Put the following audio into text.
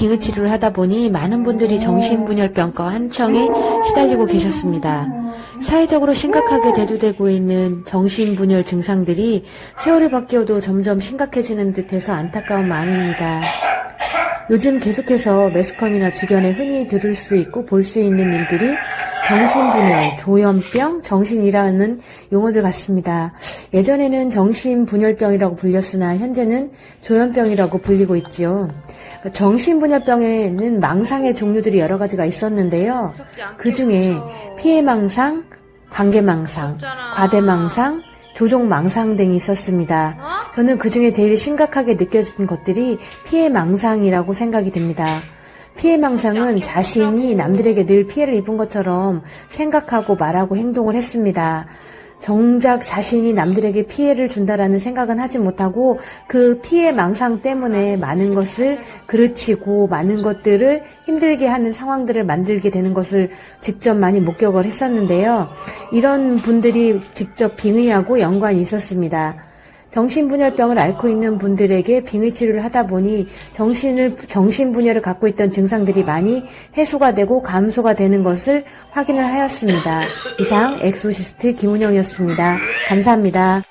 빙의 치료를 하다 보니 많은 분들이 정신분열병과 한청에 시달리고 계셨습니다. 사회적으로 심각하게 대두되고 있는 정신분열 증상들이 세월이 바뀌어도 점점 심각해지는 듯해서 안타까운 마음입니다. 요즘 계속해서 매스컴이나 주변에 흔히 들을 수 있고 볼 수 있는 일들이 정신분열, 조현병, 정신이라는 용어들 같습니다. 예전에는 정신분열병이라고 불렸으나 현재는 조현병이라고 불리고 있지요. 정신분열병에는 망상의 종류들이 여러 가지가 있었는데요. 그 중에 피해망상, 관계망상, 과대망상, 조종망상 등이 있었습니다. 저는 그 중에 제일 심각하게 느껴진 것들이 피해망상이라고 생각이 됩니다. 피해망상은 자신이 남들에게 늘 피해를 입은 것처럼 생각하고 말하고 행동을 했습니다. 정작 자신이 남들에게 피해를 준다라는 생각은 하지 못하고 그 피해 망상 때문에 많은 것을 그르치고 많은 것들을 힘들게 하는 상황들을 만들게 되는 것을 직접 많이 목격을 했었는데요. 이런 분들이 직접 빙의하고 연관이 있었습니다. 정신분열병을 앓고 있는 분들에게 빙의 치료를 하다 보니 정신을 정신분열을 갖고 있던 증상들이 많이 해소가 되고 감소가 되는 것을 확인을 하였습니다. 이상 엑소시스트 김은영이었습니다. 감사합니다.